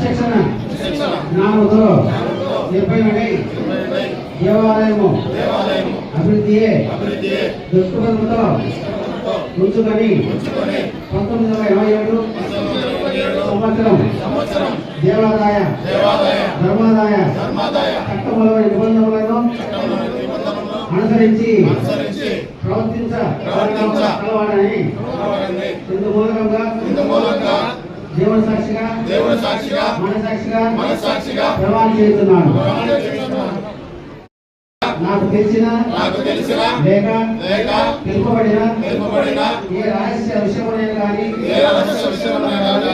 శిక్షణ నిర్భయుడై నిర్వహించే దేవాలయము అభివృద్ధియే అభివృద్ధి దుష్కృతముతో ఉంచుకొని పంతొమ్మిది వందల ఇరవై ఏడు సంవత్సరం దేవాదాయ ధర్మాదాయ చట్టముల నిబంధనలను అనుసరించి ప్రవర్తించ కలవాడని ఇందు మూలకంగా దేవుని సాక్షిగా దేవుని ప్రమాణం చేస్తున్నాను. నాకు తెలిసిన నాకు తెలిసిన లేక లేక తెలుపబడిన తెలుపబడిన ఏ రహస్య విషయములైన కానీ ఏ రహస్య విషయమైనా కానీ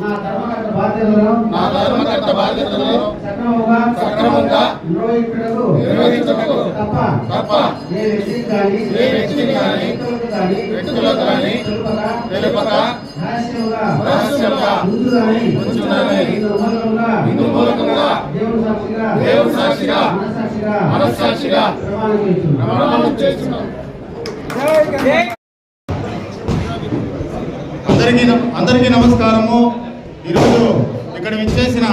నా ధర్మకర్త బాధ్యతలను నా ధర్మకర్త బాధ్యతలను సక్రమంగా సక్రమంగా నిర్వహించుటకు నిర్వహించుటకు తప్ప తప్ప ఏ వ్యక్తికి కానీ ఏ వ్యక్తికి కానీ వ్యక్తులకు కానీ వ్యక్తులకు కానీ తెలుపక తెలుపక ఇందు ఇందు దేవుని సాక్షిగా దేవుని మనస్సాక్షిగా ప్రమాణం అందరికీ అందరికీ నమస్కారము. ఈరోజు ఇక్కడ విచ్చేసిన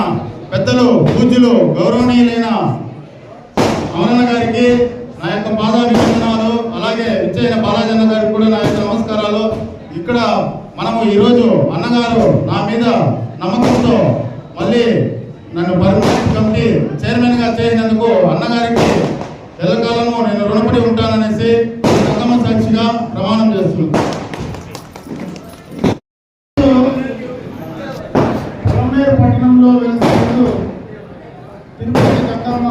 పెద్దలు పూజ్యులు గౌరవనీయులైన అమరన్న గారికి నా యొక్క పాదాభివందనాలు. అలాగే విచ్చేసిన బాలాజన్న గారికి కూడా నా యొక్క నమస్కారాలు. ఇక్కడ మనము ఈరోజు అన్నగారు నా మీద నమ్మకంతో మళ్ళీ నన్ను పర్మనెంట్ కమిటీ చైర్మన్గా చేసినందుకు అన్నగారికి ఎల్లకాలము నేను రుణపడి ఉంటాననేసి సంగమ సాక్షిగా ప్రమాణం చేస్తున్నాను. పట్టణంలో వెలుస్తూ తిరుపతి గంగమ్మ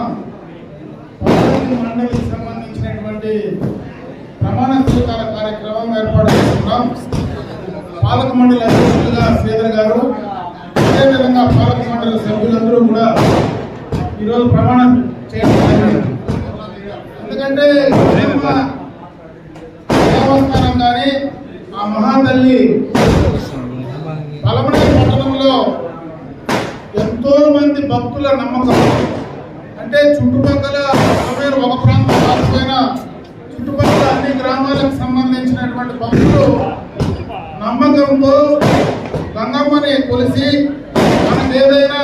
మండలికి సంబంధించినటువంటి ప్రమాణ స్వీకార కార్యక్రమం ఏర్పాటు చేస్తున్నాం. పాలక మండలి అధ్యక్షులుగా శ్రీధర్ గారు అదేవిధంగా పాలక మండలి సభ్యులందరూ కూడా ఈరోజు ప్రమాణం చేయడం జరిగింది ఎందుకంటే దేవస్థానం కానీ ఆ మహాతల్లి పలమనేరు పట్టణంలో ఎంతో మంది భక్తుల నమ్మకం. అంటే చుట్టుపక్కల వేరు ఒక ప్రాంతం కాకపోయినా చుట్టుపక్కల అన్ని గ్రామాలకు సంబంధించినటువంటి భక్తులు నమ్మకంతో గంగమ్మని కొలిసి మనకు ఏదైనా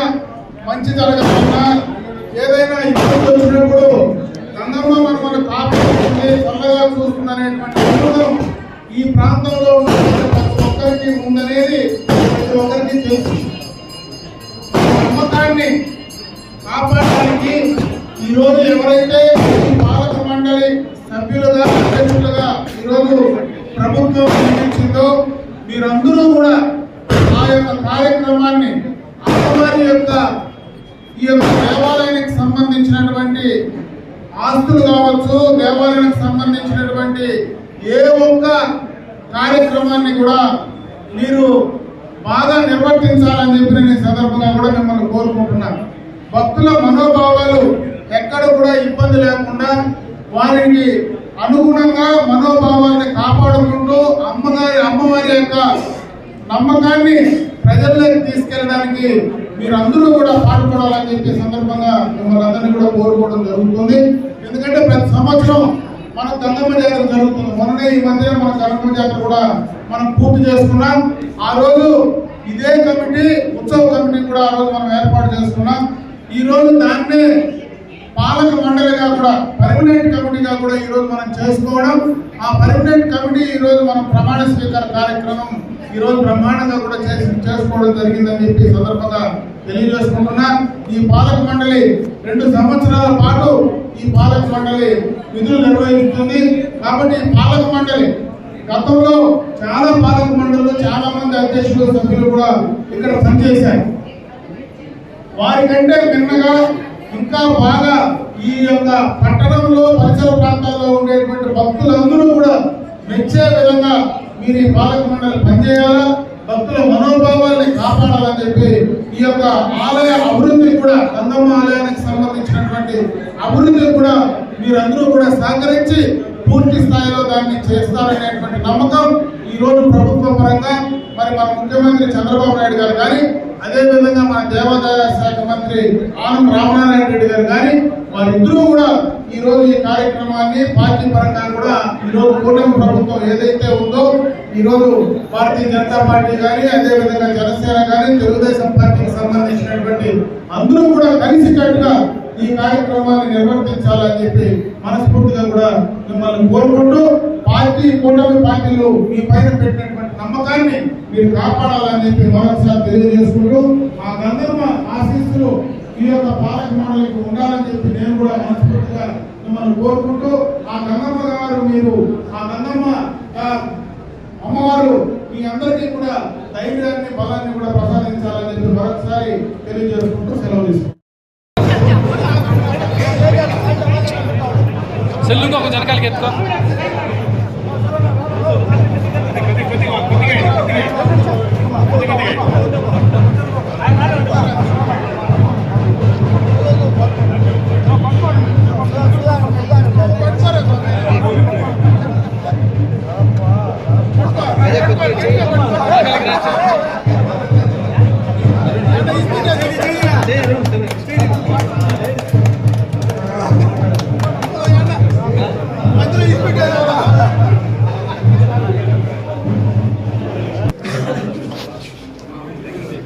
మంచి జరగాలన్నా ఏదైనా ఇబ్బంది వచ్చినప్పుడు గంగమ్మ మన మన కాపాడుతుంది చల్లగా చూస్తుందనేటువంటి ఈ ప్రాంతంలో ఉన్నటువంటి ప్రతి ఒక్కరికి ఉందనేది ప్రతి ఒక్కరికి తెలుసు. ఈ నమ్మకాన్ని కాపాడడానికి ఈరోజు ఎవరైతే ఈ పాలక మండలి సభ్యులుగా అధ్యక్షులుగా ఈరోజు ప్రభుత్వం నియమించిందో మీరందరూ కూడా ఆ యొక్క కార్యక్రమాన్ని అమ్మవారి యొక్క ఈ యొక్క దేవాలయానికి సంబంధించినటువంటి ఆస్తులు కావచ్చు దేవాలయానికి సంబంధించినటువంటి ఏ ఒక్క కార్యక్రమాన్ని కూడా మీరు బాగా నిర్వర్తించాలని చెప్పి నేను సందర్భంగా కూడా మిమ్మల్ని కోరుకుంటున్నాను భక్తుల మనోభావాలు ఎక్కడ కూడా ఇబ్బంది లేకుండా వారికి అనుగుణంగా మనోభావాన్ని కాపాడుకుంటూ అమ్మగారి అమ్మవారి యొక్క నమ్మకాన్ని ప్రజల్లోకి తీసుకెళ్ళడానికి మీరు అందరూ కూడా పాల్గొనాలని చెప్పే సందర్భంగా మిమ్మల్ని అందరినీ కూడా కోరుకోవడం జరుగుతుంది. ఎందుకంటే ప్రతి సంవత్సరం మన గంగమ్మ జాతర జరుగుతుంది. మొన్ననే ఈ మధ్య మన గంగమ్మ జాతర కూడా మనం పూర్తి చేసుకున్నాం. ఆ రోజు ఇదే కమిటీ ఉత్సవ కమిటీ కూడా ఆ రోజు మనం ఏర్పాటు చేసుకున్నాం. ఈ రోజు దాన్నే పాలక మండలిగా కూడా పర్మనెంట్ కమిటీగా కూడా ఈరోజు మనం చేసుకోవడం ఆ పర్మనెంట్ కమిటీ ఈ రోజు మనం ప్రమాణ స్వీకార కార్యక్రమం ఈ రోజు బ్రహ్మాండంగా కూడా చేసి చేసుకోవడం జరిగిందని చెప్పి సందర్భంగా తెలియజేసుకుంటున్నా. ఈ పాలక మండలి రెండు సంవత్సరాల పాటు ఈ పాలక మండలి విధులు నిర్వహిస్తుంది. కాబట్టి ఈ పాలక మండలి గతంలో చాలా పాలక మండలిలో చాలా మంది అధ్యక్షులు సభ్యులు కూడా ఇక్కడ పనిచేశారు. వారికంటే భిన్నగా ఇంకా బాగా ఈ యొక్క పట్టణంలో పరిసర ప్రాంతాల్లో ఉండేటువంటి భక్తులందరూ కూడా మెచ్చే విధంగా మీరు ఈ పాలక మండలి పనిచేయాలా? భక్తుల మనోభావాల్ని కాపాడాలని చెప్పి ఈ యొక్క ఆలయ అభివృద్ధి కూడా గంధమ్మ ఆలయానికి సంబంధించినటువంటి అభివృద్ధి కూడా మీరందరూ కూడా సహకరించి పూర్తి స్థాయిలో దాన్ని చేస్తారనేటువంటి నమ్మకం ఈ రోజు ప్రభుత్వ పరంగా మరి మన ముఖ్యమంత్రి చంద్రబాబు నాయుడు గారు కానీ అదే విధంగా మన దేవాదాయ శాఖ మంత్రి ఆనం రామనారాయణ రెడ్డి గారు కానీ వారిద్దరూ కూడా ఈ రోజు ఈ కార్యక్రమాన్ని పార్టీ పరంగా కూడా ఈ రోజు కూటమి ప్రభుత్వం ఏదైతే ఉందో ఈరోజు భారతీయ జనతా పార్టీ కానీ అదే విధంగా జనసేన కానీ తెలుగుదేశం పార్టీకి సంబంధించినటువంటి అందరూ కూడా కలిసికట్టుగా ఈ కార్యక్రమాన్ని నిర్వర్తించాలని చెప్పి మనస్ఫూర్తిగా కూడా మిమ్మల్ని కోరుకుంటూ పార్టీ కూటమి పార్టీలు మీ పైన పెట్టినటువంటి నమ్మకాన్ని మీరు కాపాడాలని చెప్పి మరొకసారి తెలియజేసుకుంటూ ఆ గంధర్వ ఆశీస్సులు ఈ యొక్క పాలక మండలికి ఉండాలని చెప్పి నేను కూడా మనస్ఫూర్తిగా మిమ్మల్ని కోరుకుంటూ ఆ గంగమ్మ గారు మీరు ఆ గంగమ్మ అమ్మవారు మీ అందరికీ కూడా ధైర్యాన్ని బలాన్ని కూడా ప్రసాదించాలని చెప్పి మరొకసారి తెలియజేసుకుంటూ సెలవు తీసుకుంటాం సెల్లుగా ఒక జనకాలకి ఎత్తుకో.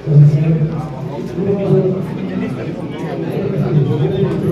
Thank you.